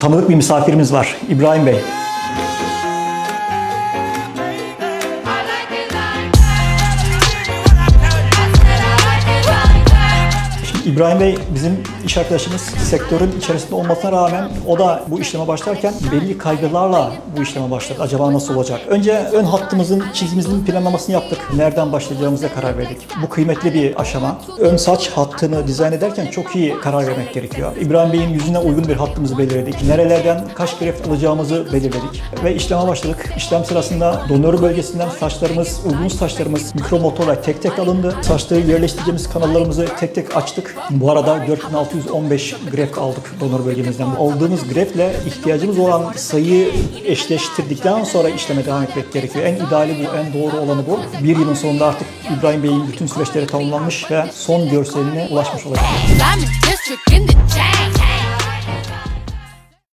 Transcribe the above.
Tanıdık bir misafirimiz var. İbrahim Bey. İbrahim Bey bizim iş arkadaşımız sektörün içerisinde olmasına rağmen o da bu işleme başlarken belli kaygılarla bu işleme başladı. Acaba nasıl olacak? Önce ön hattımızın çizgimizin planlamasını yaptık. Nereden başlayacağımıza karar verdik. Bu kıymetli bir aşama. Ön saç hattını dizayn ederken çok iyi karar vermek gerekiyor. İbrahim Bey'in yüzüne uygun bir hattımızı belirledik. Nerelerden kaç greft alacağımızı belirledik. Ve işleme başladık. İşlem sırasında donör bölgesinden saçlarımız, uygun saçlarımız mikromotorla tek tek alındı. Saçları yerleştireceğimiz kanallarımızı tek tek açtık. Bu arada 4615 greft aldık donör bölgemizden. Aldığımız greftle ihtiyacımız olan sayıyı eşleştirdikten sonra işleme devam etmek gerekiyor. En ideali bu, en doğru olanı bu. Bir yılın sonunda artık İbrahim Bey'in bütün süreçleri tamamlanmış ve son görseline ulaşmış olacak.